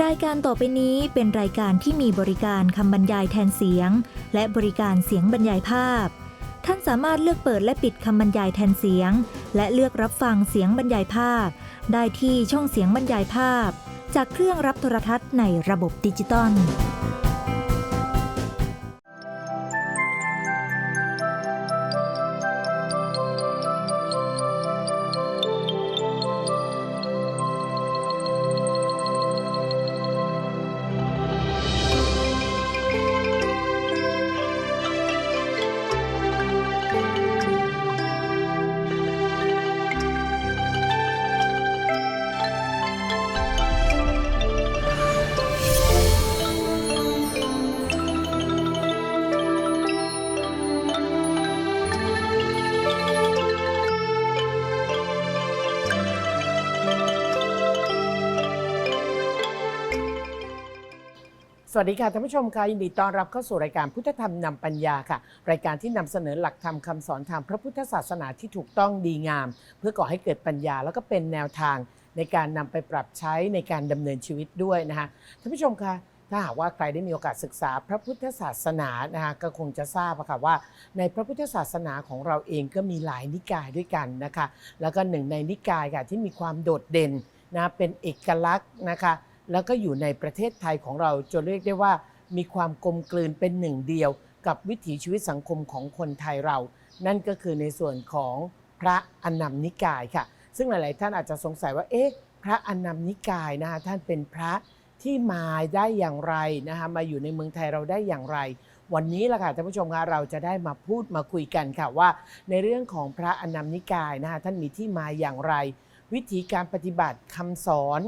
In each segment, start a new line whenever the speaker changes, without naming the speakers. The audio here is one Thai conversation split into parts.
รายการต่อไปนี้เป็นรายการที่มีบริการคำบรรยายแทนเสียง และบริการเสียงบรรยายภาพ ท่านสามารถเลือกเปิดและปิดคำบรรยายแทนเสียง และเลือกรับฟังเสียงบรรยายภาพ ได้ที่ช่องเสียงบรรยายภาพ จากเครื่องรับโทรทัศน์ในระบบดิจิตอล
สวัสดีค่ะท่านผู้ชมค่ะยินดีต้อนรับเข้าสู่รายการพุทธธรรมนำปัญญาค่ะ รายการที่นำเสนอหลักธรรมคำสอนทางพระพุทธศาสนาที่ถูกต้องดีงาม เพื่อก่อให้เกิดปัญญา แล้วก็เป็นแนวทางในการนำไปปรับใช้ในการดำเนินชีวิตด้วยนะคะท่านผู้ชมคะถ้าหากว่าใครได้มีโอกาสศึกษาพระพุทธศาสนานะคะก็คงจะทราบค่ะว่า ในพระพุทธศาสนาของเราเองก็มีหลายนิกายด้วยกันนะคะแล้วก็หนึ่งในนิกายค่ะที่มีความโดดเด่นนะเป็นเอกลักษณ์นะคะ แล้วก็อยู่ในประเทศไทยของเราจนเรียกได้ว่า มีความกลมกลืนเป็นหนึ่งเดียว กับวิถีชีวิตสังคมของคนไทยเรา นั่นก็คือในส่วนของพระอนัมนิกายค่ะ ซึ่งหลาย ๆ ท่านอาจจะสงสัยว่าเอ๊ะพระอนัมนิกายนะคะท่านเป็นพระที่มาได้อย่างไรนะคะมาอยู่ในเมืองไทยเราได้อย่างไร วันนี้ล่ะค่ะท่านผู้ชมคะเราจะได้มาพูดมาคุยกันค่ะว่า ในเรื่องของพระอนัมนิกายนะคะท่านมีที่มาอย่างไร วิธีการปฏิบัติคำสอน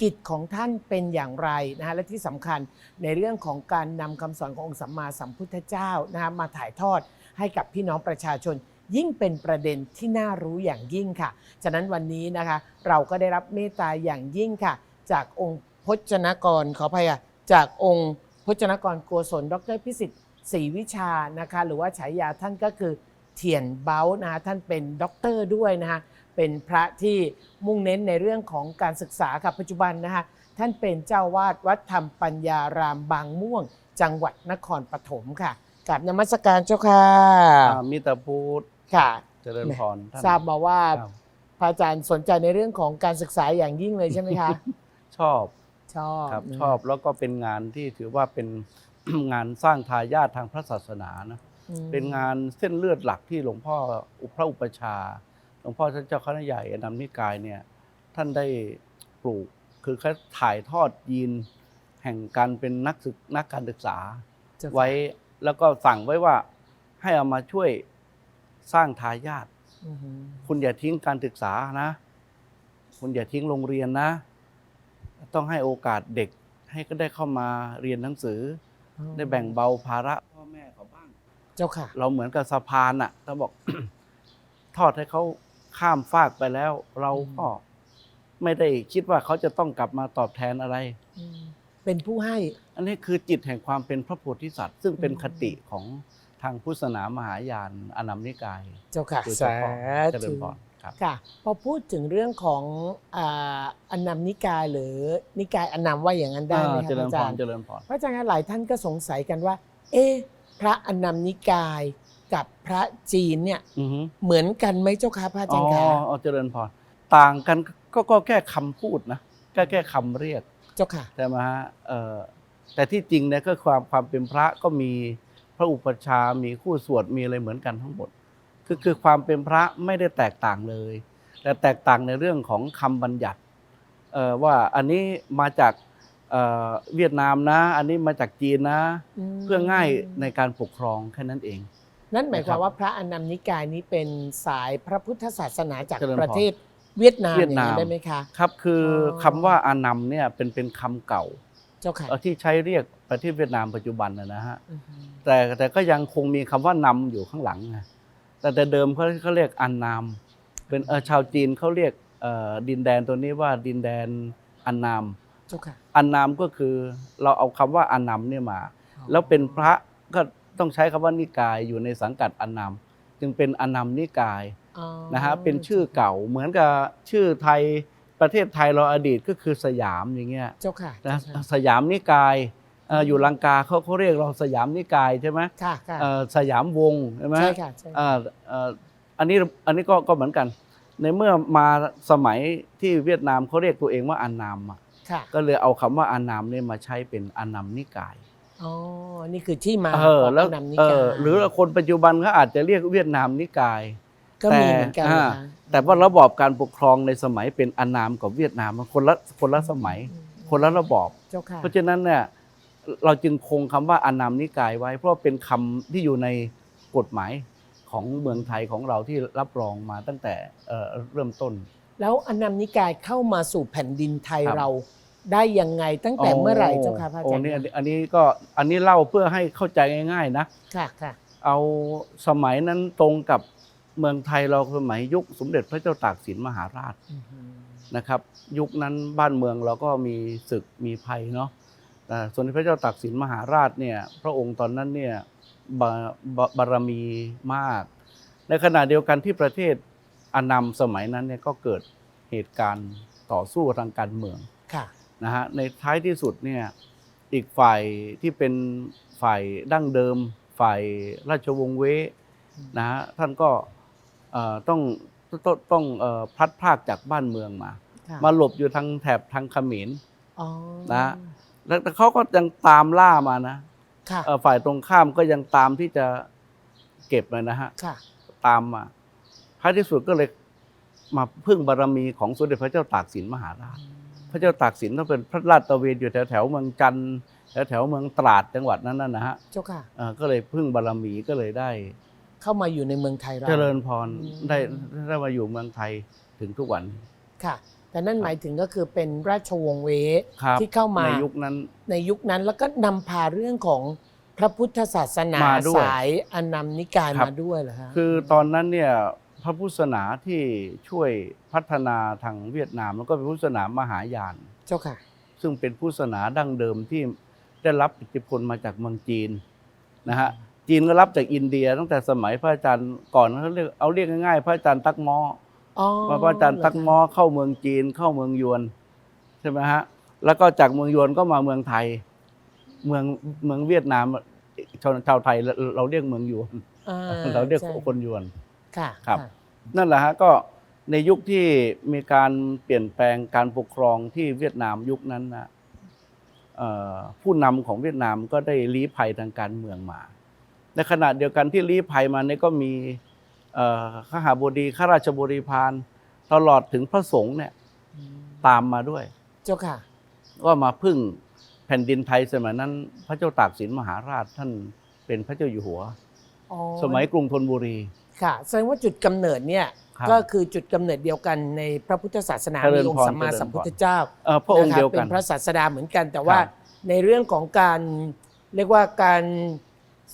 กิจของท่านเป็นอย่างไรนะฮะและที่สำคัญในเรื่องของการนำคำสอนขององค์สัมมาสัมพุทธเจ้านะฮะมาถ่ายทอดให้กับพี่น้องประชาชน ยิ่งเป็นประเด็นที่น่ารู้อย่างยิ่งค่ะ ฉะนั้นวันนี้นะคะเราก็ได้รับเมตตาอย่างยิ่งค่ะ จากองค์พจนกรขออภัยจากองค์พจนกรโกศลดรพิสิทธิ์ศรีวิชานะคะหรือว่าฉายาท่านก็คือเถียนเบ้านะคะท่านเป็นด็อกเตอร์ด้วยนะคะ เป็นพระที่มุ่งเน้นในเรื่องของการศึกษาค่ะปัจจุบันนะคะท่านเป็นเจ้าวาดวัดธรรมปัญญารามบางม่วง จังหวัดนครปฐมค่ะกับนมัสการเจ้าค่ะ
อ่ามิตรพูด
ค่ะ
เจริญพรท่าน
ทราบมาว่า
ครับ
พระอาจารย์สนใจในเรื่องของการศึกษาอย่างยิ่งเลยใช่ไหมคะ
ชอบ
ชอบ
ครับ
นะ
ชอบแล้วก็เป็นงานที่ถือว่าเป็น งานสร้างทายาททางพระศาสนานะ
อืม
เป็นงานเส้นเลือดหลักที่หลวงพ่ออุพระอุปชฌาย์ หลวงพ่อท่านเจ้าคณะใหญ่อนำนิกายเนี่ยท่านได้ปลูกคือเขาถ่ายทอดยีนแห่งการเป็นนักศึกนักการศึกษา
เจ้าค่ะ
ไว้แล้วก็สั่งไว้ว่าให้เอามาช่วยสร้างทายาท
อือหือ
คุณอย่าทิ้งการศึกษานะ คุณอย่าทิ้งโรงเรียนนะ ต้องให้โอกาสเด็กให้ก็ได้เข้ามาเรียนหนังสือ ได้แบ่งเบาภาระพ่อแม่เขาบ้าง
เจ้าค่ะ
เราเหมือนกับสะพานอะถ้าบอกทอดให้เขา ข้ามฟากไปแล้ว เราก็ไม่ได้คิดว่าเขาจะต้องกลับมาตอบแทนอะไร
อืมเป็นผู้ให้
อันนี้คือจิตแห่งความเป็นพระโพธิสัตว์ ซึ่งเป็น
อืม
คติของทางพุทธศาสนามหายานอนัมนิกาย
เจ้าค่ะ
โดยเฉ
สา
พาะเจริ
ธุ
ญพรครับ
ค่ะพอพูดถึงเรื่องของอ่าอนัมนิกายหรือนิกายอนัมว่าอย่างนั้นได้ไหม
อ่า
คะ
เจริญ
อา
พ
จารรย์
เจริญพร
เพราะฉะนั้นหลายท่านก็สงสัยกันว่า เอ๊ะพระอนัมนิกาย กับพระจีนเนี่ย
อือฮึ
เหมือนกันไหมเจ้าค่ะพระอาจารย์คะ
อ๋อเจริญพรต่างกันก็ก็แค่คำพูดนะแค่แค่คำเรียก
เจ้าค่ะ
ใช่ไหมฮะเอ่อแต่ที่จริงเนี่ยก็ความความเป็นพระก็มีพระอุปชฌาย์มีคู่สวดมีอะไรเหมือนกันทั้งหมด คือคือความเป็นพระไม่ได้แตกต่างเลย แต่แตกต่างในเรื่องของคำบัญญัติเอ่อว่าอันนี้มาจากเอ่อเวียดนามนะ อันนี้มาจากจีนนะ
ม
เพื่อง่ายในการปกครองแค่นั้นเอง
นั่นหมายความ
นะครับ
ว่าพระอนัมนิกายนี้เป็นสายพระพุทธศาสนาจาก
เจริญพร
ประเทศเวียดนาม
เวียดนาม
องได้ไหมคะ
ครับคืออ
อ
คำว่าอานัมเนี่ยเป็นเป็นคำเก่า
เจ้าค่ะ
เอ่อที่ใช้เรียกประเทศเวียดนามปัจจุบันนะนะฮะ
อือฮึ
แต่แต่ก็ยังคงมีคำว่านำอยู่ข้างหลังไงแต่แต่เดิมเขาเขาเรียกอันนาม เป็นเออชาวจีนเขาเรียกเอ่อดินแดนตัวนี้ว่าดินแดนอันนาม
เจ้าค่ะ
อันนามก็คือเราเอาคำว่าอันนามเนี่ยมา แล้วเป็นพระก็ ต้องใช้คำว่านิกายอยู่ในสังกัดอันนามจึงเป็นอันนามนิกาย
อ๋อ
นะฮะเป็นชื่อเก่าเหมือนกับชื่อไทยไปประเทศไทยเราอดีตก็คือสยามอย่างเงี้ย
เจ้าค่ะ
นะ
เจ้าค่ะ
สยามนิกายเอ่ออยู่ลังกาเขาเขาเรียกเราสยามนิกายใช่ไหม
ค่ะค่ะ
เอ่อสยามวงศ์ใช่ไหม
ใช่ค่ะใช่
เอ่อเอ่ออันนี้อันนี้ก็ก็เหมือนกัน ในเมื่อมาสมัยที่เวียดนามเขาเรียกตัวเองว่าอานามอะ
ค่ะ
ก็เลยเอาคำว่าอานามเนี่ยมาใช้เป็นอานามนิกาย
อ๋อ นี่คือที่มา
เออ
ของ
แล้ว
นำนิ
เอกา
ย
อหรือคนปัจจุบันเขาอาจจะเรียกเวียดนามนิกาย
ก็มีเหมือนกัน
แต่
นะ
อ่า
คะ
แต่ว่าระบอบการปกครองในสมัยเป็นอานามกับเวียดนามมันคนละคนละสมัย คนละระบอบ
เจ้าค่ะ
เพราะฉะนั้นเนี่ยเราจึงคงคำว่าอานามนิกายไว้ เพราะเป็นคำที่อยู่ในกฎหมายของเมืองไทยของเราที่รับรองมาตั้งแต่เอ่อเริ่มต้น
แล้วอนนำนิกายเข้ามาสู่แผ่นดินไทย
ครับ
เรา ได้ยังไงตั้งแต่เมื่อไหร่เจ้าค่ะพระอา
โอ้
จารย์
นี่อันนี้อันนี้ก็อันนี้เล่าเพื่อให้เข้าใจง่าย ๆ นะ
ค่ะค่ะ
เอาสมัยนั้นตรงกับเมืองไทยเราสมัยยุคสมเด็จพระเจ้าตากสินมหาราช
อือหือ
นะครับ ยุคนั้นบ้านเมืองเราก็มีศึกมีภัยเนาะแต่สมเด็จพระเจ้าตากสินมหาราชเนี่ย พระองค์ตอนนั้นเนี่ยบาบาบารมีมาก ในขณะเดียวกันที่ประเทศอานามสมัยนั้นเนี่ยก็เกิดเหตุการณ์ต่อสู้ทางการเมือง
ค่ะ
นะฮะในท้ายที่สุดเนี่ยอีกฝ่ายที่เป็นฝ่ายดั้งเดิม ฝ่ายราชวงศ์เว้นะฮะท่านก็เอ่อต้องต้องต้องเอ่อพลัดพรากจากบ้านเมืองมา
ค่ะ
มาหลบอยู่ทางแถบทางเขมร
อ๋อ
นะแล้วแต่เขาก็ยังตามล่ามานะ
ค่ะ
เอ่อฝ่ายตรงข้ามก็ยังตามที่จะเก็บเลยนะฮะ
ค่ะ
ตามมาท้ายที่สุดก็เลยมาพึ่งบารมีของสมเด็จพระเจ้าตากสินมหาราช พระเจ้าตากสินต้องเป็นพระราชตระเวนอยู่แถวแถวๆเมืองจันทร์แถวแถวๆเมืองตราดจังหวัดนั้นน่ะนะฮะ
เจ้าค่ะ
เอ่อก็เลยพึ่งบารมีก็เลยได้
เข้ามาอยู่ในเมืองไทยเรา
เจริญพร
อืม
ได้ได้มาอยู่เมืองไทยถึงทุกวัน
ค่ะ แต่นั่นหมายถึงก็คือเป็นราชวงศ์เว
ครับ
ที่เข้ามา
ในยุคนั้น
ในยุคนั้นแล้วก็นำพาเรื่องของพระพุทธศาสนา
มาด้วย
สายอนนำนิกาย
ครับ
มาด้วยเหรอฮะ
คือตอนนั้นเนี่ย พระพุทธศาสนาที่ช่วยพัฒนาทางเวียดนาม แล้วก็เป็นพุทธศาสนามหายาน
เจ้าค่ะ
ซึ่งเป็นพุทธศาสนาดั้งเดิมที่ได้รับอิทธิพลมาจากเมืองจีนนะฮะจีนก็รับจากอินเดีย ตั้งแต่สมัยพระอาจารย์ก่อนเขาเรียกเอาเรียกง่ายๆ พระอาจารย์ตักม้อ
อ๋อ
ว่าพระอาจารย์ตักม้อเข้าเมืองจีนเข้าเมืองยวนใช่ไหมฮะแล้วก็จากเมืองยวนก็มาเมืองไทย เมืองเมืองเวียดนามชาวชาวไทยเราเราเรียกเมืองยวน
อ่
เราเรียก
ใช่
คนยวน
ค่ะ
ครับะนั่นแหละฮะก็ในยุคที่มีการเปลี่ยนแปลงการปกครองที่เวียดนามยุคนั้นนะเอ่อผู้นำของเวียดนามก็ได้ลี้ภัยทางการเมืองมา ในขณะเดียวกันที่ลี้ภัยมาเนี่ยก็มีเอ่อข้าหาบดีข้าราชบริพารตลอดถึงพระสงฆ์เนี่ยตามมาด้วย
เจ้าค่ะ
ก็มาพึ่งแผ่นดินไทยสมัยนั้น พระเจ้าตากสินมหาราชท่านเป็นพระเจ้าอยู่หัว
อ๋อ
สมัยกรุงธนบุรี
ค่ะแสดงว่าจุดกำเนิดเนี่ย
ครับ
ก็คือจุดกำเนิดเดียวกันในพระพุทธศาสนา
เจริ
มี
ญ
อง
พ
ค์
ร
สัมมา
เจริญพร
สัมพุทธเจ้า
เอ่อพระองค์
นค
เดียวกัน
เป็นพระศาสดาเหมือนกัน แต่ว่า
ครับ
ในเรื่องของการเรียกว่าการ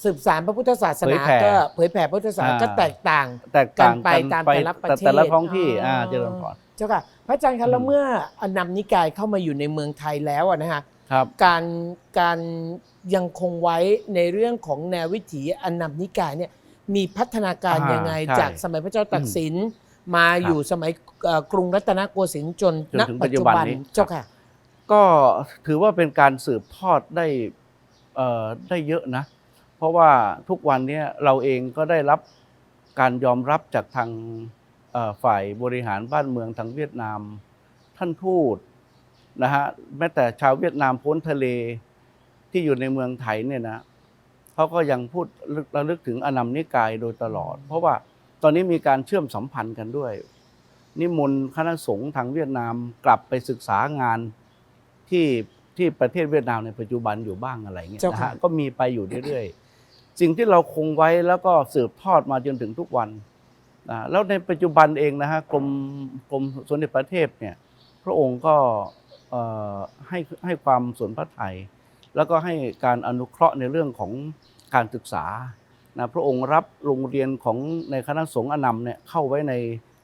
สืบสารพระพุทธศาสนา
เผยแผ่
ก็เผยแผ่พระพุทธศาสนา
อ่า
ก็แตกต่าง
แตกต่าง
กันไปตามแต่ละประเทศ
แต่ละท้องที่
อ๋ออ่
อ่า เจริญพร
เจ้าค่ะพระอาจารย์คะแล้วเมื่ออนำนิกายเข้ามาอยู่ในเมืองไทยแล้วอะนะฮะ
ครับ
การการยังคงไว้ในเรื่องของแนววิถีอนนำนิกายเนี่ย มีพัฒนาการ
อ่า
ยังไง
ใช่
จากสมัยพระเจ้าตากสิน มาอยู่สมัยเอ่อกรุงรัตนโกสินทร์จน
จน
ณ
ถึง
ปัจจุ
ปัจจุบั
บัน
นนี้
เจ้าค่ะ
ก็ถือว่าเป็นการสืบทอดได้เอ่อได้เยอะนะ เพราะว่าทุกวันเนี้เราเองก็ได้รับการยอมรับจากทางเอ่อฝ่ายบริหารบ้านเมืองทางเวียดนาม ท่านทูตนะฮะแม้แต่ชาวเวียดนามพ้นทะเลที่อยู่ในเมืองไทยเนี่ยนะ เขาก็ยังพูดระลึกถึงอนัมนิกายโดยตลอด เพราะว่าตอนนี้มีการเชื่อมสัมพันธ์กันด้วย นิมนต์คณะสงฆ์ทางเวียดนามกลับไปศึกษางานที่ที่ประเทศเวียดนามในปัจจุบันอยู่บ้างอะไรเงี้ย
เจ้า
นะ
ค่ะ
ฮะก็มีไปอยู่เรื่อยๆ สิ่งที่เราคงไว้แล้วก็สืบทอดมาจนถึงทุกวันนะแล้วในปัจจุบันเองนะฮะกรมกรมสมเด็จพระเทพเนี่ยพระองค์ก็เอ่อให้ให้ความสนพระไทย แล้วก็ให้การอนุเคราะห์ในเรื่องของการศึกษานะพระองค์รับโรงเรียนของในคณะสงฆ์อนัมเนี่ยเข้าไว้ใน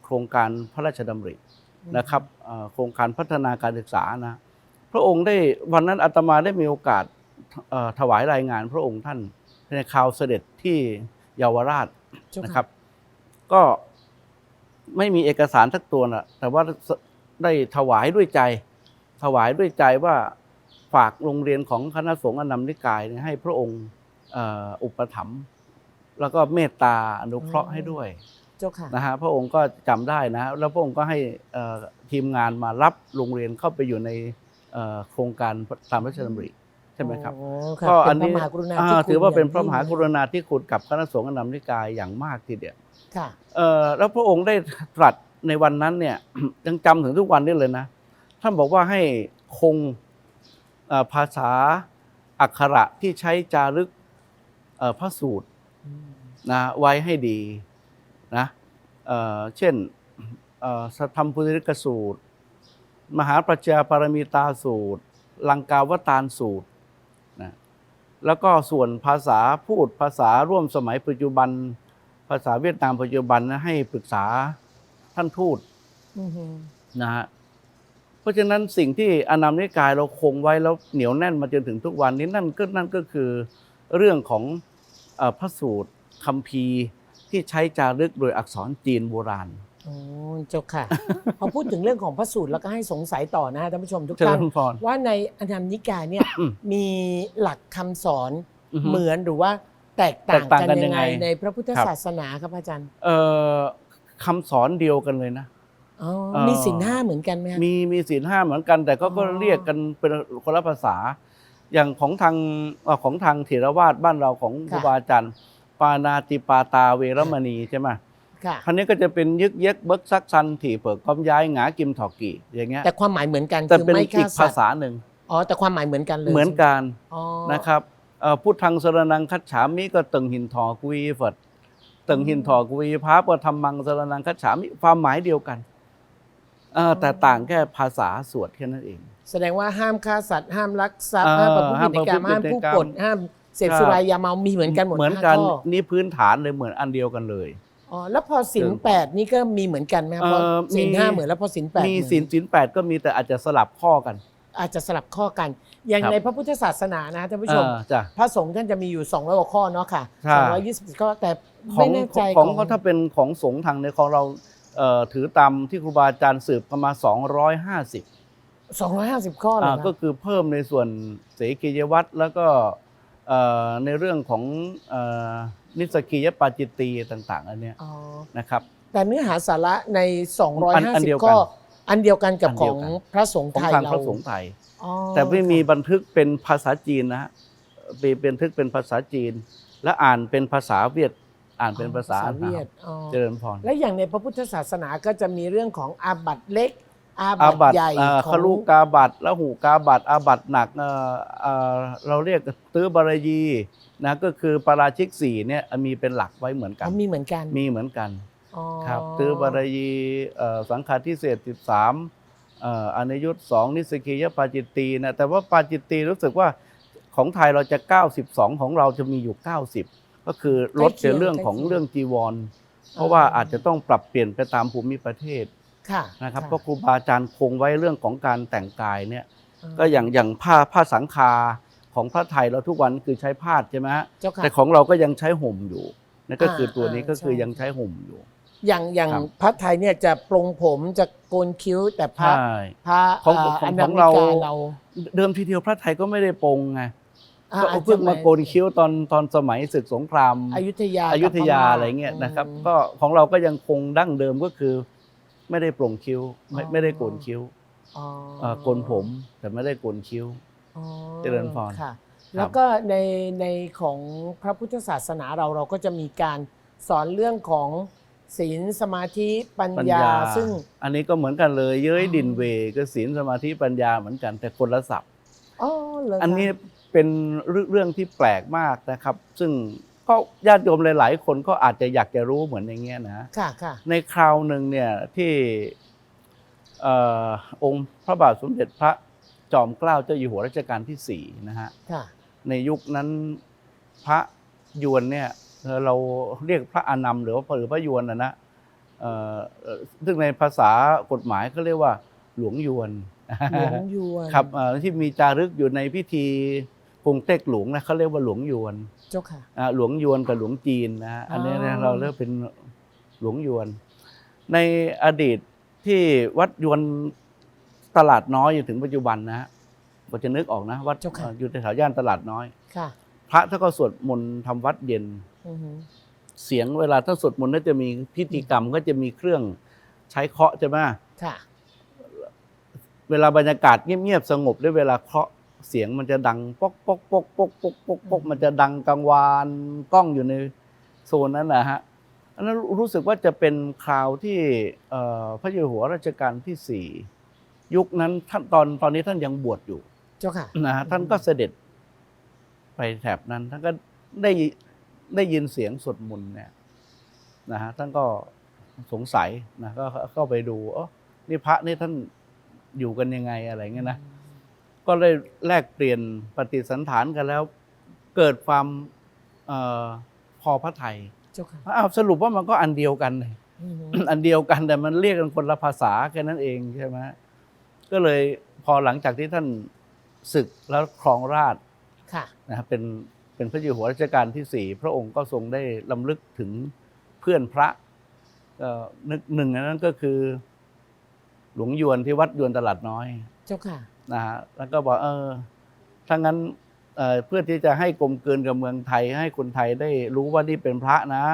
โครงการพระราชดำรินะครับเอ่อโครงการพัฒนาการศึกษานะพระองค์ได้วันนั้นอาตมาได้มีโอกาสเอ่อถวายรายงานพระองค์ท่านในข่าวเสด็จที่เยาวราช
เจ้าค่ะ
นะครับ ก็ไม่มีเอกสารสักตัวนะแต่ว่าสได้ถวายด้วยใจ ถวายด้วยใจว่า ฝากโรงเรียนของคณะสงฆ์อนามนิกายเนี่ยให้พระองค์เอ่ออุปถัมภ์แล้วก็เมตตาอนุเคราะห์ให้ด้วย
เจ้าค่ะ
นะฮะพระองค์ก็จำได้นะ แล้วพระองค์ก็ให้เอ่อทีมงานมารับโรงเรียนเข้าไปอยู่ในเอ่อโครงการตามพระราชดำริใช่ไหมครับ
โอ้ค่ะ
ก็
เป็
อั
น
น
พระ
นี้
มหากรุณา
อ่า
ธิคุณ
ถือว่าเป็น
ย่ง
พระมหากรุ
ยิ่ง
ณาธิคุณกับคณะสงฆ์อนามนิกายอย่างมากทีเดียว
ค่ะ
เอ่อแล้วพระองค์ได้ตรัสในวันนั้นเนี่ยยังจำถึงทุกวันนี้เลยนะท่านบอกว่าให้คงเอ่อ ภาษาอักขระที่ใช้จารึกเอ่อพระสูตรนะไว้ให้ดีนะเอ่อเช่นเอ่อสัทธรรมพุทธิกสูตร มหาปรัชญาปรมีตาสูตร ลังกาวตารสูตรนะแล้วก็ส่วนภาษาพูดภาษาร่วมสมัยปัจจุบัน ภาษาเวียดนามปัจจุบันนะให้ปรึกษาท่านทูต
อือฮึ
นะฮะ เพราะฉะนั้นสิ่งที่อนามนิกายเราคงไว้แล้วเหนียวแน่นมาจนถึงทุกวันนี้นั่นก็นั่นก็คือเรื่องของเอ่อพระสูตรคัมภีร์ที่ใช้จารึกโดยอักษรจีนโบราณ
โอ้เจ้าค่ะ พอพูดถึงเรื่องของพระสูตรแล้วก็ให้สงสัยต่อนะฮะท่านผู้ชมทุก
เจริ
ท่าน
ญพร
ว่าในอนามนิกายเนี่ย
อืม
มีหลักคำสอน
อือฮึ
เหมือนหรือว่าแตกต่าง
แตกต่าง
กัน
กัน
ยังไง
ยังไง
ในพระพุทธ
ครับ
ศาสนาครับอาจารย์
เอ่อคำสอนเดียวกันเลยนะ
อ๋อ
เอ่อ
มีสินห้าเหมือนกันไหมฮะ
มีมีศีลห้าเหมือนกัน แต่ก็ก็
อ๋อ
เรียกกันเป็นคนละภาษา อย่างของทางเอ่อของทางเถรวาทบ้านเราของครูบาอาจารย์ปานาติปาตาเวรมณีใช่ไหม
ค่ะ
คันนี้ก็จะเป็นยึกเย็กเบิกซักซันถี่เปิกก้อมย้ายหงากิมถอกกี่อย่างเงี้ย
แต่ความหมายเหมือนกัน
แต่
คือ
เป็น
ไม่
อี
ฆ่ากสั
ภา
ตว์
ษาหนึ่ง
อ๋อแต่ความหมายเหมือนกันเลย
เหมือนกัน
อ๋อ
นะครับเอ่อพุทธังสรนังคัจฉามิก็ตึงหินทอกุยฝดตึงหินทอกุยพระปธรรมังสรนังคัจฉามิความหมายเดียวกัน เอ่อแต่ต่างแค่ภาษาสวดแค่นั้นเอง
แสดงว่าห้ามฆ่าสัตว์ห้ามลักทรัพย์
เอ่อ
ห้ามประพฤติผิดในกรรม
ห้า
ห้ามม
ประพฤติผิดใน
ผู้
กรรม
ปดห้ามเสพสุรายาเมามีเหมือนกันหมด
เหมือน
ห้า
กัน
ข้อ
นี่พื้นฐานเลยเหมือนอันเดียวกันเลย
อ๋อแล้วพอสิน
เออ
แปดนี่ก็มีเหมือนกันไหมครับเพราะ
เอ่อ
สิน
มี
ห้าเหมือนแล้วพอสินแปด
มี
เหอน
ศีลศีลแปดก็มีแต่อาจจะสลับข้อกัน
อาจจะสลับข้อกัน อย่าง
ครับ
ในพระพุทธศาสนานะท่านผู้ชม
เออจ้ะ
พระสงฆ์ท่านจะมีอยู่ 200กว่าข้อเนาะค่ะ
ใช่
220ข้อแต่
ขอ
ไม่
ง
แน่ใจ
ข
ข
อ
องง
เขาถ้าเป็นของสงฆ์ทางในของเราเอ่อ ถือตามที่ครูบาอาจารย์สืบกันมา 250
250 ข้อเลย
อ่า
นะ
ก็คือเพิ่มในส่วนเสกียวัตรแล้วก็เอ่อในเรื่องของเอ่อนิสกียปาจิตตีต่าง ๆ อันเนี้ย
อ๋อ
นะครับ
แต่เนื้อหาสาระใน
อันอันเดียว
250
กัน
ข้ออันเดียวกันกับ
อัน
ข
เดี
อยง
วกัน
พระสงฆ์
ของ
ไทย
ทาง
เรา
พระสงฆ์ไทย
อ๋อ
แต่ไม่มีบันทึกเป็นภาษาจีนนะฮะมีบันทึกเป็นภาษาจีน และอ่านเป็นภาษาเวียด อ่านเป็นภาษา
ภาษาเวียด
อาห
อ๋อ
รับเจริญพร
และอย่างในพระพุทธศาสนาก็จะมีเรื่องของอาบัตเล็ก อา
อา
บั
บั
ต
ต
ใหญ่
เอ่อ
ขอ
ค
ง
ลุกาบัตแล้วหูกาบัตอาบัตหนักเอ่อเอ่อเราเรียกตื้อบารยีนะก็คือปาราชิกสี่เนี่ยมีเป็นหลักไว้เหมือนกั
อ๋
น
อมีเหมือนกัน
มีเหมือนกัน
อ๋อ
ครับตื้อบารยีเอ่อสังฆาทิเศษสิบสามเอ่ออนุยุตสองนิสกิยปาจิตตีนะแต่ว่าปาจิตตีรู้สึกว่าของไทยเราจะ 92 ของเราจะมีอยู่ 90 ก็คือลดในเรื่องของเรื่องจีวร เพราะว่าอาจจะต้องปรับเปลี่ยนไปตามภูมิประเทศ
ค่ะ
นะครับะเพราะครูบาอาจารย์คงไว้เรื่องของการแต่งกายเนี่ย
อ่า
ก็อย่างอย่างผ้าผ้าสังคาของพระไทยเราทุกวันคือใช้ผ้าใช่ไหมฮะ
เจ้าค่ะ
แต่ของเราก็ยังใช้ห่มอยู่นั่นก็คือตัวนี้
อ่า
ก็คือ
ใช่
ยังใช้ห่มอยู่
อย่างอย่าง
ครับ
พระไทยเนี่ยจะปลงผมจะโกนคิ้วแต่พระ
ใช่
พระ
ของ
เข
อง
น
ของเรา
มิกเรา
เดิมทีเดียวพระไทยก็ไม่ได้ปรงไง
อ่า
ก็เพิ่งมาโกนคิ้วตอนตอนสมัยศึกสงคราม
อยุธยา
อยุธยา
กับพม่
อะไรเงี้ยนะครับ
อืม
ก็ของเราก็ยังคงดั้งเดิมก็คือ ไม่ได้ปลงคิ้วไม่
อ๋อ
ไม่ได้โกนคิ้ว
อ๋อ
เอ่อโกนผมแต่ไม่ได้โกนคิ้ว
อ๋อ
เจริญพร
ค่ะ แล้วก็ในในของพระพุทธศาสนาเราเราก็จะมีการสอนเรื่องของศีลสมาธิปัญ
ปัญ
ญา
ญา
ซึ่ง
อันนี้ก็เหมือนกันเลย เย้ย
อ๋อ
ดินเวก็ศีลสมาธิปัญญาเหมือนกันแต่คนละศัพท์
อ๋อเหรอคะ
อันนี้ เป็นเรื่องเรื่องที่แปลกมากนะครับ ซึ่งก็ญาติโยมหลาย ๆ คนก็อาจจะอยากจะรู้เหมือนอย่างเงี้ยนะ
ค่ะค่ะ
ในคราวหนึ่งเนี่ยที่เอ่อองค์พระบาทสมเด็จพระจอมเกล้าเจ้าอยู่หัวรัชกาลที่สี่นะฮะ
ค่ะ
ในยุคนั้นพระยวนเนี่ยเอ่อเราเรียกพระอานนท์หรือว่าหรือพระยวนนะนะเอ่อเอ่อซึ่งในภาษากฎหมายก็เรียกว่าหลวงยวน
หลวงยวน
ครับเอ่อที่มีจารึกอยู่ในพิธี กรุงเต็กหลวงนะเขาเรียกว่าหลวงยวน
เจ้าค่ะ
อ่าหลวงยวนกับหลวงจีนนะฮะอันนี้เนี่ย
อ๋อ
เราเรียกเป็นหลวงยวน ในอดีตที่วัดยวนตลาดน้อยจนถึงปัจจุบันนะฮะก็จะนึกออกนะวัด
เจ้าค่ะ
เอ่ออยู่แถวๆย่านตลาดน้อย
ค่ะ
พระถ้าก็สวดมนต์ทำวัดเย็น
อือหือ
เสียงเวลาถ้าสวดมนต์ก็จะมีพิธีกรรมก็จะมีเครื่องใช้เคาะใช่ไหม
ค่ะ
เวลาบรรยากาศเงียบๆสงบด้วยเวลาเคาะ เสียงมันจะดังปอกปอกปอกปอกปอกปอกปอกมันจะดังกังวานกล้องอยู่ในโซนนั้นนะฮะอันนั้นรู้สึกว่าจะเป็นคราวที่เอ่อพระเจ้าอยู่หัวรัชกาลที่สี่ยุคนั้นท่านตอนตอนนี้ท่านยังบวชอยู่
เจ้าค่ะ
นะฮะท่านก็เสด็จไปแถบนั้น ท่านก็ได้ได้ยินเสียงสวดมนต์เนี่ยนะฮะท่านก็สงสัยนะก็เข้าไปดูอ๋อนี่พระนี่ท่านอยู่กันยังไงอะไรเงี้ยนะ ก็เลยแลกเปลี่ยนปฏิสันฐานกันแล้ว เกิดความเออพอพระไทย
เจ้าค่ะ
อ้าวสรุปว่ามันก็อันเดียวกันเลย
อือหือ
อันเดียวกันแต่มันเรียกกันคนละภาษาแค่นั้นเองใช่ไหมก็เลยพอหลังจากที่ท่านศึกแล้วครองราชย์
ค่ะ
นะครับเป็นเป็นพระเจ้าอยู่หัวรัชกาลที่สี่พระองค์ก็ทรงได้ลำลึกถึงเพื่อนพระก็นึกหนึ่งในนั้นก็คือ หลวงยวนที่วัดยวนตลาดน้อย
เจ้าค่ะ
นะฮะแล้วก็บอกเออถ้างั้นเอ่อเพื่อที่จะให้กลมเกลืนกับเมืองไทย ให้คนไทยได้รู้ว่านี่เป็นพระนะ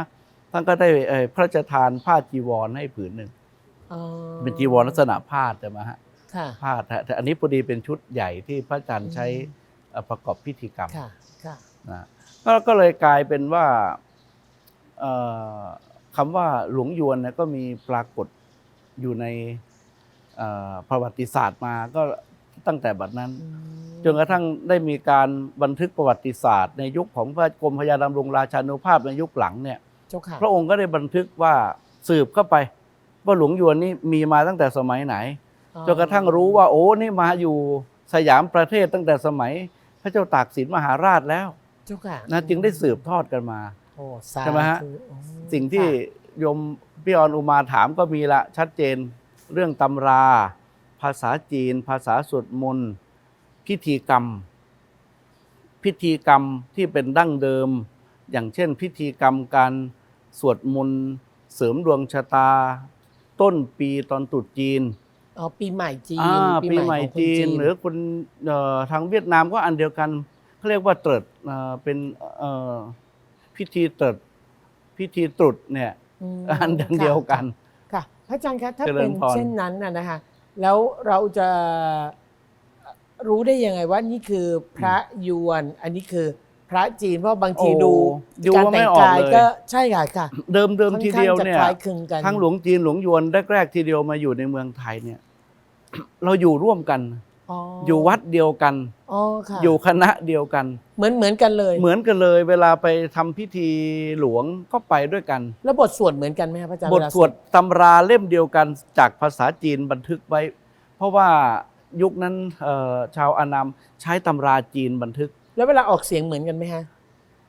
ท่านก็ได้เอ่อพระราชทานผ้าจีวรให้ผืนหนึ่ง
อ๋อ
เป็นจีวรลักษณะผ้าใช่ไหมฮะ
ค่ะ
ผ้าแต่แต่อันนี้พอดีเป็นชุดใหญ่ที่พระอาจารย์ใช้
อืม
เอ่อประกอบพิธีกรรม
ค่ะค่ะ
นะก็ก็เลยกลายเป็นว่าเอ่อคำว่าหลวงยวนเนี่ยก็มีปรากฏอยู่ในเอ่อประวัติศาสตร์มาก็ ตั้งแต่บัดนั้น
อืม
จนกระทั่งได้มีการบันทึกประวัติศาสตร์ ในยุคของพระกรมพระยาดำรงราชานุภาพในยุคหลังเนี่ย
เจ้าค่ะ
พระองค์ก็ได้บันทึกว่าสืบเข้าไปว่าหลวงยวนนี่มีมาตั้งแต่สมัยไหน
อ๋อ
จนกระทั่งรู้ว่าโอ้นี่มาอยู่สยามประเทศตั้งแต่สมัย พระเจ้าตากสินมหาราชแล้ว
เจ้าค่ะ
นะจึงได้สืบทอดกันมา
โอ้สา
ใช่ไหมฮะ
ธุอ๋อ
สิ่งที่
ค่ะ
โยมพี่ออนอุมาถามก็มีละชัดเจนเรื่องตำรา ภาษาจีน ภาษาสวดมนต์พิธีกรรม พิธีกรรมที่เป็นดั้งเดิม อย่างเช่น พิธีกรรมการสวดมนต์เสริมดวงชะตา ต้นปีตอนตรุษจีน
อ๋อปีใหม่จีน
อ่าปีใหม่
ของคน
จีน หรือคนเอ่อทางเวียดนามก็อันเดียวกันเขาเรียกว่าเติร์ดเอ่อเป็นเอ่อพิธีเติร์ดพิธีตรุษเนี่ย
ม
อันเดียวกัน
ค่ะพระอาจารย์คะถ้า
เจริ
เป็
ญ
น
พร
เช่นนั้นนะนะคะ แล้วเราจะรู้ได้ยังไงว่านี่คือพระยวน อันนี้คือพระจีนเพราะบางที
โอ้
ดู
ดู
การ
ว่าไม่
แต่ง
ออก
กาย
เลย
ก็ใช่ค่ะค่ะ
เดิมเดิมทีเดียว
ค่อ
เนี่ย
ข้างจะคล้ายคลึงกัน
ทั้งหลวงจีนหลวงยวนแรกๆทีเดียวมาอยู่ในเมืองไทยเนี่ย เราอยู่ร่วมกัน
อ๋อ
อยู่วัดเดียวกัน
อ๋อค่ะ
อยู่คณะเดียวกัน
เหมือนเหมือนกันเลย
เหมือนกันเลย เวลาไปทำพิธีหลวงก็ไปด้วยกัน
แล้วบทสวดเหมือนกันไหมครับพระอาจารย์
บท
เา
สวดตำราเล่มเดียวกันจากภาษาจีนบันทึกไว้ เพราะว่ายุคนั้นเอ่อชาวอานามใช้ตำราจีนบันทึก
แล้วเวลาออกเสียงเหมือนกันไหมฮะ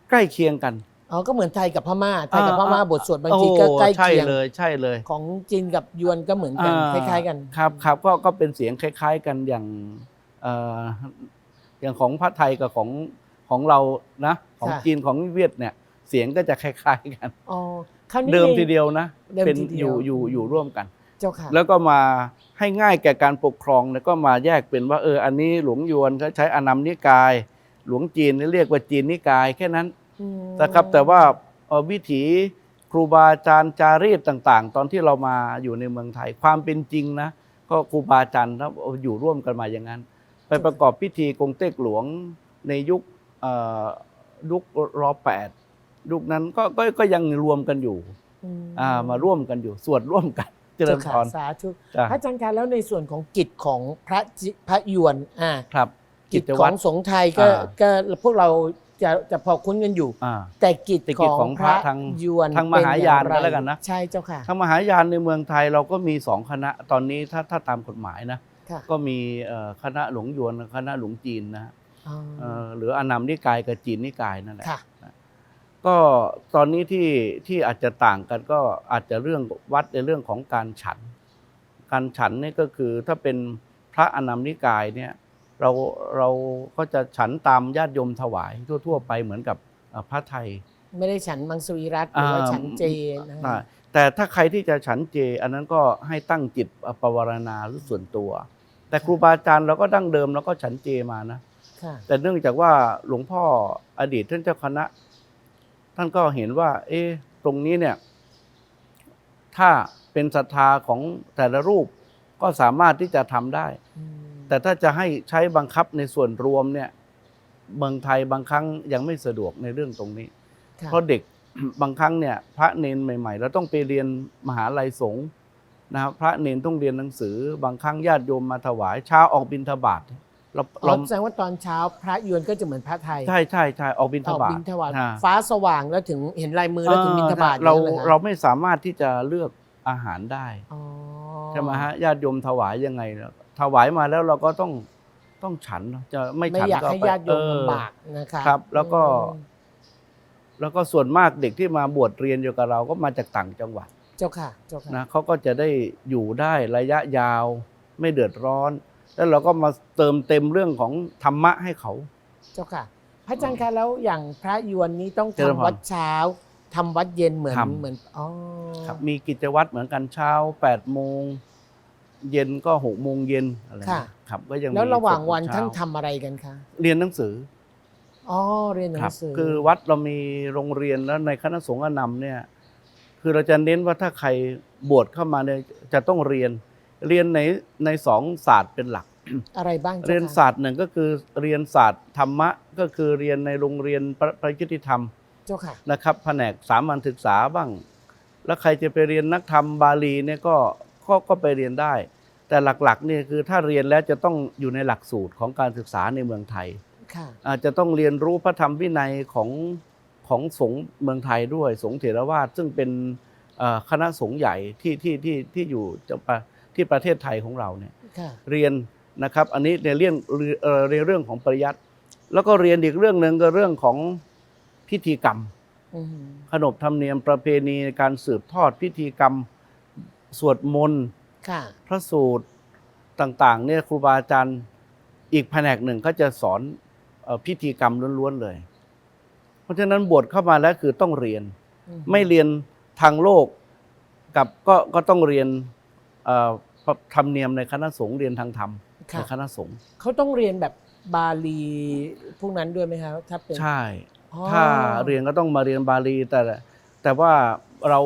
ใกล้เคียงกัน
อ๋อก็เหมือนไทยกับพม่าไทยกับพม่า
อ่า
บทสวดบางทีก็
โอ้
ใกล้
ใช่
เคียง
เลยใช่เลย
ของจีนกับยวนก็เหมือนกัน
อ่
คล้ายๆกัน
ครับครับก็ก็เป็นเสียงคล้าย ๆกันอย่างเอ่ออย่างของพระไทยกับของของเรานะของ
ค่ะ
จีนของเวียดเนี่ยเสียงก็จะคล้ายๆกัน
อ๋อคราวนี้
เดิม
ใน
ทีเดียวนะ
เดิม
เป็น
ทีเดี
อ
ยว
ยู่อยู่อยู่ร่วมกัน
เจ้าค่ะ
แล้วก็มาให้ง่ายแก่การปกครองเนี่ยก็มาแยกเป็นว่าเอออันนี้หลวงยวนเขาใช้อานัมนิกาย หลวงจีนนี่เรียกว่าจีนนิกายแค่นั้น
อืม
นะครับ แต่ว่าเอ่อวิถีครูบาอาจารย์จารีตต่าง ๆ ตอนที่เรามาอยู่ในเมืองไทย ความเป็นจริงนะ ก็ครูบาอาจารย์แล้วอยู่ร่วมกันมาอย่างนั้น ไปประกอบพิธีกงเต็กหลวงในยุคเอ่อยุครอแปดยุคนั้นก็ก็ก็ยังรวมกันอยู่
อืม
อ่ามาร่วมกันอยู่สวดร่วมกันเจริ
เจ้า
ญพ
ค่ะ
ร
สาธุ
จ้ะ
พระอาจารย์คะแล้วในส่วนของกิจของพระจิพระยวนอ่า
ครับ
กิจ
จ
ข
วั
อ
ต
ง
ร
สงฆ์ไทยก็
อ่า
ก็พวกเรา จะจะพอคุ้นกันอยู่
อ่า
แต่กิจ
แต่กิจ
ข
ข
อ
องง
พ
พ
ระ
ระทาง
ยวน
ทางมหายาน
เป็
ก็แล้วกันนะ
ใช่เจ้าค่ะ
ทางมหายานในเมืองไทยเราก็มีสองคณะตอนนี้ถ้าถ้าตามกฎหมายนะ
ค่ะ
ก็มีเอ่อคณะหลวงยวนคณะหลวงจีนนะ
อ๋อ
เอ่อหรืออานามนิกายกับจีนนิกายนั่นแหละ
ค่ะ
ก็ตอนนี้ที่ที่อาจจะต่างกันก็อาจจะเรื่องวัดในเรื่องของการฉัน การฉันเนี่ยก็คือถ้าเป็นพระอานามนิกายเนี่ย เราเราก็จะฉันตามญาติโยมถวายทั่ว ๆ ไปเหมือนกับเอ่อพระไทย
ไม่ได้ฉันมังสวิรัตหรือว่า
อ่า
ฉันเจนะ
อ่าแต่ถ้าใครที่จะฉันเจ อันนั้นก็ให้ตั้งจิตปวารณาหรือส่วนตัว แต่ครูบาอาจารย์เราก็ดั้งเดิมเราก็ฉันเจมานะ
ค่ะ
แต่เนื่องจากว่าหลวงพ่ออดีตท่านเจ้าคณะ ท่านก็เห็นว่า เอ๊ะตรงนี้เนี่ย ถ้าเป็นศรัทธาของแต่ละรูปก็สามารถที่จะทำได้
อืม
แต่ถ้าจะให้ใช้บังคับในส่วนรวมเนี่ยเมืองไทยบางครั้งยังไม่สะดวกในเรื่องตรงนี้
ค่ะ
เพราะเด็กบางครั้งเนี่ยพระเนนใหม่ๆเราต้องไปเรียนมหาลัยสงฆ์นะครับพระเนนต้องเรียนหนังสือ บางครั้งญาติโยมมาถวายเช้าออกบิณฑบาตเรา
อ๋อ
เรา
แสดงว่าตอนเช้าพระยวนก็จะเหมือนพระไทย
ใช่ใช่ใช่ออกบิณฑ
ออก
บาต
บิณฑบาต
อ่า
ฟ้าสว่างแล้วถึงเห็นลายมือแล้วถึงบิณฑบาต
เรา
อย่งนั้นหอคะ
เราไม่สามารถที่จะเลือกอาหารได้
อ๋อ
ใช่ไหมฮะญาติโยมถวายยังไงล่ะ ถวายมาแล้วเราก็ต้องต้องฉันเนอะจะไม่
ไม่
ฉัน
อยาก
ก็
ให้
ไป
ญาติโยม
เออ
ลำบากนะคะ
ครับ แล้วก็
อืม
แล้วก็ส่วนมากเด็กที่มาบวชเรียนอยู่กับเราก็มาจากต่างจังหวัด
เจ้าค่ะเจ้าค่ะ
นะเขาก็จะได้อยู่ได้ระยะยาว ไม่เดือดร้อน แล้วเราก็มาเติมเต็มเรื่องของธรรมะให้เขา
เจ้าค่ะ พระอาจารย์คะแล้วอย่างพระยวนนี้ต้อง
เจริญพร
ทำวัดเช้าทำวัดเย็นเหมือน
ทำ
เหมือนอ๋อ
ครับมีกิจวัตรเหมือนกันเช้า8ปดโมง เย็นก็หกโมงเย็นอะไร
ค่ะ
นะครับก็ยังมี
แล้วระหว่างวัน
สดม
ท่าน
เช้
ทำอะไรกันคะ
เรียนหนังสือ
อ๋อ เรียนหนั
ครั
ง
บ
สือ
คือวัดเรามีโรงเรียนแล้วในคณะสงฆ์อนัมเนี่ยคือเราจะเน้นว่าถ้าใครบวชเข้ามาเนี่ยจะต้องเรียนเรียนในในสองศาสตร์เป็นหลัก
อะไรบ้างจ้าค่ะ
เรียนศาสตร์หนึ่งก็คือเรียนศาสตร์ธรรมะ ก็คือเรียนในโรงเรียนพระพระยุติธรรม
เจ้าค่ะ
นะครับแผนกสามัญศึกษาบ้าง แล้วใครจะไปเรียนนักธรรมบาลีเนี่ยก็ ก็ก็ไปเรียนได้ แต่หลักๆเนี่ยคือถ้าเรียนแล้วจะต้องอยู่ในหลักสูตรของการศึกษาในเมืองไทย
ค่ะ
อาจจะต้องเรียนรู้พระธรรมวินัยของของสงฆ์เมืองไทยด้วย สงฆ์เถรวาทซึ่งเป็นเอ่อคณะสงฆ์ใหญ่ที่ที่ที่ที่อยู่จะปะที่ประเทศไทยของเราเนี่ย
ค่ะ
เรียนนะครับ อันนี้ในเรื่องเอ่อในเรื่องของปริยัติแล้วก็เรียนอีกเรื่องหนึ่งก็เรื่องของพิธีกรรม
อืม
ขนบธรรมเนียมประเพณีในการสืบทอดพิธีกรรม สวดมนต์
ค่ะ
พระสูตรต่างๆเนี่ยครูบาอาจารย์อีกแผนกหนึ่งก็จะสอนเอ่อพิธีกรรมล้วนๆเลย เพราะฉะนั้นบวชเข้ามาแล้วคือต้องเรียน
อื
ไม่เรียนทางโลกกับก็ก็ต้องเรียนเอ่อธรรมเนียมในคณะสงฆ์เรียนทางธรรมใน
ค่ะ
คณะสงฆ์
เขาต้องเรียนแบบบาลีพวกนั้นด้วยไหมครับถ้าเป็น
ใช่
อ๋อ
ถ้าเรียนก็ต้องมาเรียนบาลีแต่แต่ว่า เรา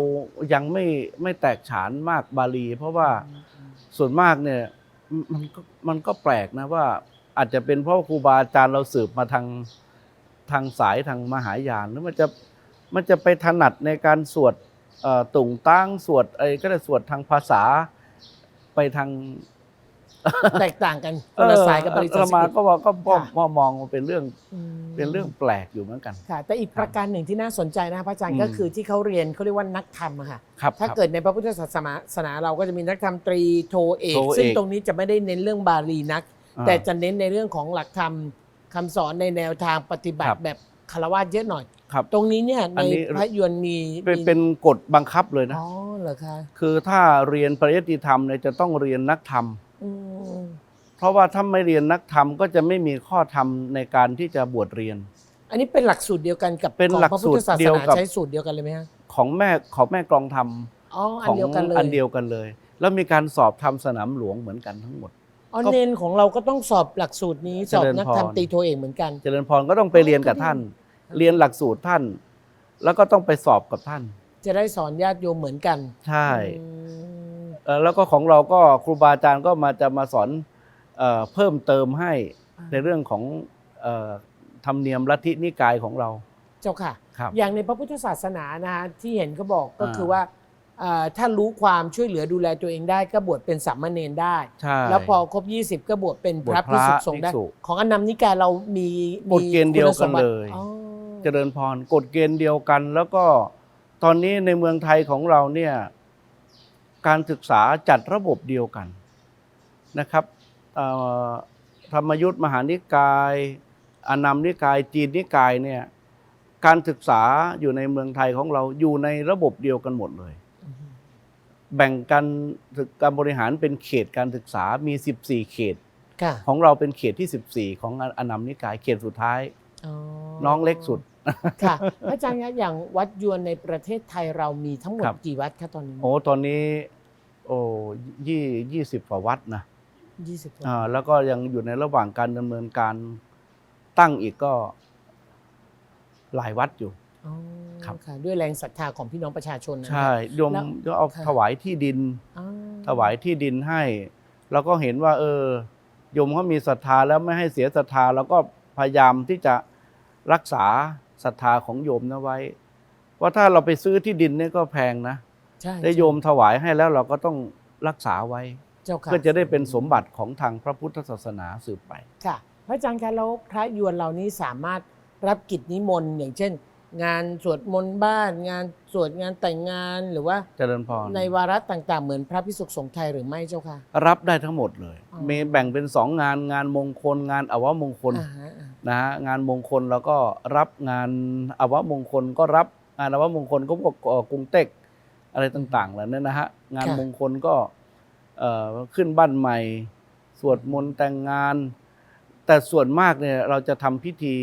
ยังไม่ไม่แตกฉานมากบาลี เพราะว่า
อืมอืม
ส่วนมากเนี่ยมันก็มันก็แปลกนะว่าอาจจะเป็นเพราะครูบาอาจารย์เราสืบมาทางทางสายทางมหายานหรือมันจะมันจะไปถนัดในการสวดเอ่อตุ่งตั้งสวดอะไรก็ได้สวดทางภาษาไปทาง
แตกต่างกันคนละสายกับบริษัท
เอออาตมาก็ว่าก็ก็
ค่ะ
ก็มองว่าเป็นเรื่อง
ม
เป็นเรื่องแปลกอยู่เหมือนกัน
ค่ะ แต่อีกประการหนึ่งที่น่าสนใจนะพระอาจาร
อื
ย์
ม
ก็คือที่เขาเรียนเขาเรียกว่านักธรรมอะค่ะ
ครับ
ถ้า
ครับ
เกิดในพระพุทธศาสนาศาสนาเราก็จะมีนักธรรมตรีโทเอก
โทเอก
ซึ่งตรงนี้จะไม่ได้เน้นเรื่องบาลีนัก
อ่า
แต่จะเน้นในเรื่องของหลักธรรมคำสอนในแนวทางปฏิบั
ครั
ติ
บ
แบบคารวะเยอะหน่อย
ครับ
ตรงนี้เนี่ย
อั
ใน
นนี้
พระยวนมี
เป็น
มี
เป็นกฎบังคับเลยนะ
อ๋อเหรอคะ
คือถ้าเรียนปริยัติธรรมเนี่ยจะต้องเรียนนักธรรม
อืม
เพราะว่าถ้าไม่เรียนนักธรรมก็จะไม่มีข้อธรรมในการที่จะบวชเรียน
อันนี้เป็นหลักสูตรเดียวกันกับ
เป็น
ของ
หลัก
พระพุทธศา
สูตรเดี
ส
ยว
นา
กับ
ใช้สูตรเดียวกันเลยไหมฮะ
ของแม่ของแม่กรองธรรม
อ๋ออั
ข
น
อง
เดียวกันเลย
อันเดียวกันเลย แล้วมีการสอบทำสนามหลวงเหมือนกันทั้งหมด
อ๋อ
ก็
เนนของเราก็ต้องสอบหลักสูตรนี้สอบ
เจริญ
นักธรรม
พร
ตรีโทเอกเหมือนกัน
เจริญพรก็ต้องไปเรียนกับท่าน เรียนหลักสูตรท่าน แล้วก็ต้องไปสอบกับท่าน
จะได้สอนญาติโยมเหมือนกัน
ใช่
อืม
เอ่อแล้วก็ของเราก็ครูบาอาจารย์ก็มาจะมาสอน เอ่อเพิ่มเติมให้ในเรื่องของเอ่อธรรมเนียมลัทธินิกายของเรา
เจ้าค่ะ
ครับ
อย่างในพระพุทธศาสนานะฮะที่เห็นเขาบอกก็
อ่า
คือว่าเอ่อถ้ารู้ความช่วยเหลือดูแลตัวเองได้ก็บวชเป็นสามเณรได้
ใช่
แล้วพอครบ 20 ก็บวชเป็นพระ
บวชพระ
พิสุทธิ์สงฆ์ได้
ภิกษุ
ของอนนัมนิกายเรามี
กฎเกณฑ์เดียวกัน
มีคุณสมบัติ
เลย
อ๋อ
เจริญพรกฎเกณฑ์เดียวกัน แล้วก็ตอนนี้ในเมืองไทยของเราเนี่ยการศึกษาจัดระบบเดียวกันนะครับเอ่อ ธรรมยุทธ์มหานิกายอานัมนิกายจีนนิกายเนี่ยการศึกษาอยู่ในเมืองไทยของเราอยู่ในระบบเดียวกันหมดเลย
อืม
แบ่งกันการบริหารเป็นเขตการศึกษามี 14 เขต
ค่ะ
ของเราเป็นเขตที่ 14 ของอานัมนิกายเขตสุดท้าย
อ๋อ
น้องเล็กสุด
ค่ะพระอาจารย์คะอย่างวัดยวนในประเทศไทยเรามีทั้งหมด
ครับ
กี่วัดคะตอนนี้
โอ้ตอนนี้ โอ้ยี่ยี่สิบกว่าวัดนะ
ยี่สิบ
อ่าแล้วก็ยังอยู่ในระหว่างการดำเนินการตั้งอีกก็หลายวัดอยู่
อ๋อ
ครับ
ค่ะด้วยแรงศรัทธาของพี่น้องประชาชนนะ
ใช่โยม
แล้ว
ก็เอา
ค่ะ
ถวายที่ดิน
อ๋อ
ถวายที่ดินให้ แล้วก็เห็นว่า เออโยมเขามีศรัทธาแล้วไม่ให้เสียศรัทธาแล้วก็พยายามที่จะรักษาศรัทธาของโยมนะไว้เพราะถ้าเราไปซื้อที่ดินเนี่ยก็แพงนะ
ใช่
ได้โยมถวายให้แล้วเราก็ต้องรักษาไว้
เจ้าค่ะ
เพื่อจะได้เป็นสมบัติของทางพระพุทธศาสนาสืบไป
ค่ะพระอาจารย์คะแล้วพระยวนเรานี้สามารถรับกิจนิมนต์อย่างเช่น งานสวดมนต์บ้าน งานสวดงานแต่งงานหรือว่า
เจริญพร
ในวาระต่างๆ เหมือนพระพิสุขสงฆ์ไทยหรือไม่เจ้าค่ะ
รับได้ทั้งหมดเลย
อ๋อ
มีแบ่งเป็นสองงานงานมงคล งานอวมงคล
อ่าฮะอ่า
นะฮะงานมงคลแล้วก็รับงานอวมงคลก็รับงานอวมงคลก็พวกเอ่อกรุงเต็กอะไรต่างๆเหล่านั้นนะฮะงานมงคลก็เอ่อ ขึ้นบ้านใหม่ สวดมนต์แต่งงาน แต่ส่วนมากเนี่ยเราจะทำพิธี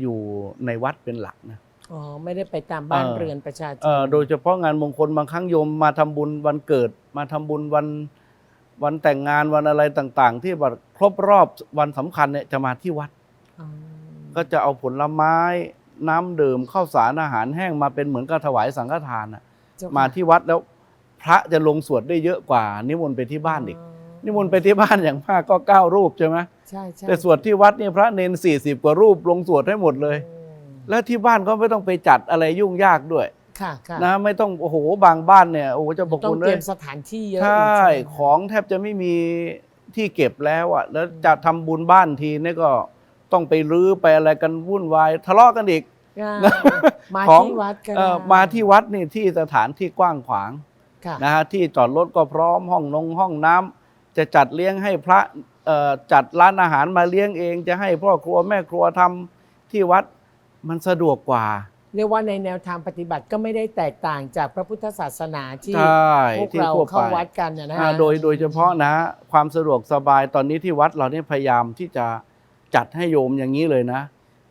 อยู่ในวัดเป็นหลักนะ
อ๋อ ไม่ได้ไปตามบ้าน
เออ
เรือนประชาชน
เอ่อโดยเฉพาะงานมงคลบางครั้งโยมมาทำบุญวันเกิด มาทำบุญวันวันแต่งงานวันอะไรต่างๆ ที่แบบครบรอบวันสำคัญเนี่ยจะมาที่วัด
อ๋อ
ก็จะเอาผลไม้น้ำดื่มข้าวสารอาหารแห้งมาเป็นเหมือนกับถวายสังฆทานน่ะ
เจ้ค่ะ
มาที่วัดแล้ว พระจะลงสวดได้เยอะกว่า นิมนต์ไปที่บ้านอีก นิมนต์ไปที่บ้านอย่างมากก็เก้ารูปใช่ไหม
ใช่ใช่
แต่สวดที่วัดเนี่ยพระเนนสี่สิบกว่ารูปลงสวดให้หมดเลย
อืม
แล้วที่บ้านก็ไม่ต้องไปจัดอะไรยุ่งยากด้วย
ค่ะค่ะ
นะไม่ต้องโอ้โหบางบ้านเนี่ยโอ้โหจะบอก
ต้อ
คุ
ง
ณ
เต
เล
รีย
ย
มสถานที่เยอะ
ใช่
ไหม
ของแทบจะไม่มีที่เก็บแล้วอะแล้วจะทำบุญบ้านทีเนี่ยก็ต้องไปรื้อไปอะไรกันวุ่นวายทะเลาะกันอีก
อ่ามา
ของ
ที่วัดก็
เอ่อ
ได้
มาที่วัดนี่ที่สถานที่กว้างขวาง
ค่ะ
นะฮะที่จอดรถก็พร้อมห้องนงห้องน้ำจะจัดเลี้ยงให้พระเอ่อจัดร้านอาหารมาเลี้ยงเอง จะให้พ่อครัวแม่ครัวทำที่วัดมันสะดวกกว่า
เรียกว่าในแนวทางปฏิบัติก็ไม่ได้แตกต่างจากพระพุทธศาสนาที่
ใช่
พวก
ที่
เรา
ทั่ว
เข้า
ไป
วัดกันนะนะ
อ่า
ฮะ
โดยโดยเฉพาะนะ ความสะดวกสบายตอนนี้ที่วัดเราเนี่ยพยายามที่จะจัดให้โยมอย่างนี้เลยนะ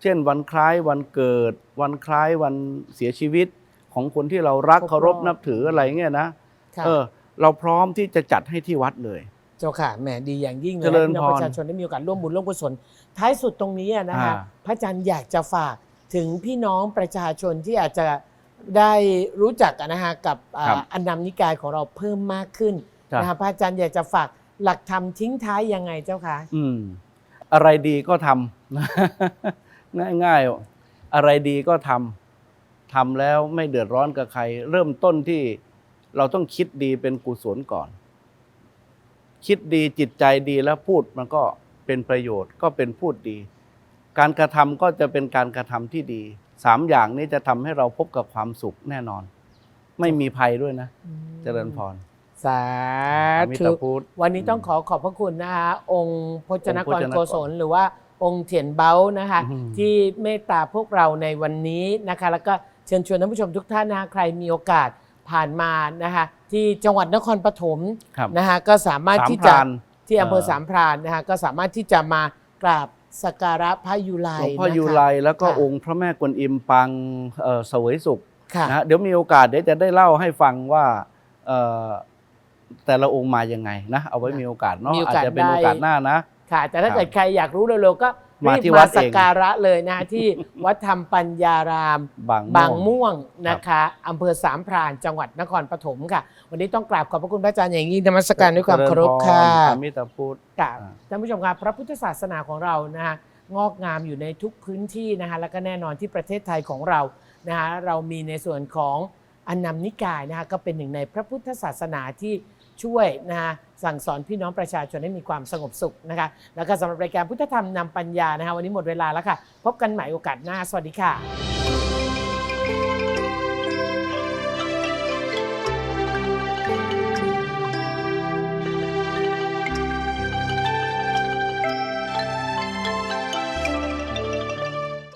เช่นวันคล้ายวันเกิด วันคล้ายวันเสียชีวิต ของคนที่เรารักเคารพนับถืออะไรเงี้ยนะ
ค่ะ
เออ เราพร้อมที่จะจัดให้ที่วัดเลย
เจ้าค่ะแหมดีอย่างยิ่งเลย
เจริญ
ให้พี่น้อง
พร
ประชาชนได้มีโอกาสร่วมบุญร่วมกุศลท้ายสุดตรงนี้อะนะคะ
อ่า
พระอาจารย์อยากจะฝากถึงพี่น้องประชาชนที่อาจจะได้รู้จักอะนะฮะกับอ่า
ครับ
อันนำนิกายของเราเพิ่มมากขึ้น
จ้ะ
นะคะพระอาจารย์อยากจะฝากหลักธรรมทิ้งท้ายยังไงเจ้าคะ
อืมอะไรดีก็ทำง่ายๆ อะไรดีก็ทำ ทำแล้วไม่เดือดร้อนกับใคร เริ่มต้นที่เราต้องคิดดีเป็นกุศลก่อน คิดดีจิตใจดีแล้วพูดมันก็เป็นประโยชน์ก็เป็นพูดดี การกระทำก็จะเป็นการกระทำที่ดีสามอย่างนี้จะทำให้เราพบกับความสุขแน่นอน ไม่มีภัยด้วยนะ เจริญพร
สา
อมิต
ธุ
พุทธ
วันนี้ต้องขอขอบพระคุณนะคะองค์พจนก
องค์พ
ร
จนกร
โกศลหรือว่าองค์เถียนเบ้านะคะ
อืม
ที่เมตตาพวกเราในวันนี้นะคะแล้วก็ เชิญชวนท่านผู้ชมทุกท่านนะคะใครมีโอกาสผ่านมานะคะที่จังหวัดนครปฐม
ครับ
นะคะก็สามารถ
สาม
ที่
พ
จะ
ราน
ที่อำเภอ
เอ่อ
สามพรานนะคะก็สามารถที่จะมากราบสักการะพระยุไล
หลวงพ่อ
นะคะ
ยูไลแล้วก็
ค่ะ
องค์พระแม่กวนอิมปังเอ่อเสวยสุข
ค่ะ
นะฮะเดี๋ยวมีโอกาสเดี๋ยวจะได้เล่าให้ฟังว่าเอ่อแต่ละองค์มายังไงนะ เอาไว้มีโอกาสเนาะ
มีโอ
อาจ
กาส
จะเป็น
ได้
โอกาสหน้านะ
ค่ะแต่ถ้า
ครับ
เกิดใครอยากรู้เร็วๆก็รี
มา
บ
ที่วั
มา
ดเอง
สักการะเลยนะที่วัดธรรมปัญญาราม
บาง
บาง
ม่วง
ม่วงนะคะอำเภอสามพรานจังหวัดนครปฐมค่ะ วันนี้ต้องกราบขอบพระคุณพระอาจารย์อย่างยิ่งนมัสการด้วยความเคารพค่ะ
เจริญพรอมิตรพุทธ
ค่ะ
อ่า
ท่านผู้ชมครับพระพุทธศาสนาของเรานะคะงอกงามอยู่ในทุกพื้นที่นะคะแล้วก็แน่นอนที่ประเทศไทยของเรานะคะเรามีในส่วนของอันนำนิกายนะคะก็เป็นหนึ่งในพระพุทธศาสนาที่ช่วยนะคะ สั่งสอนพี่น้องประชาชนให้มีความสงบสุขนะคะ แล้วก็สำหรับรายการพุทธธรรมนำปัญญานะคะ วันนี้หมดเวลาแล้วค่ะ พบกันใหม่โอกาสหน้า สวัสดีค่ะ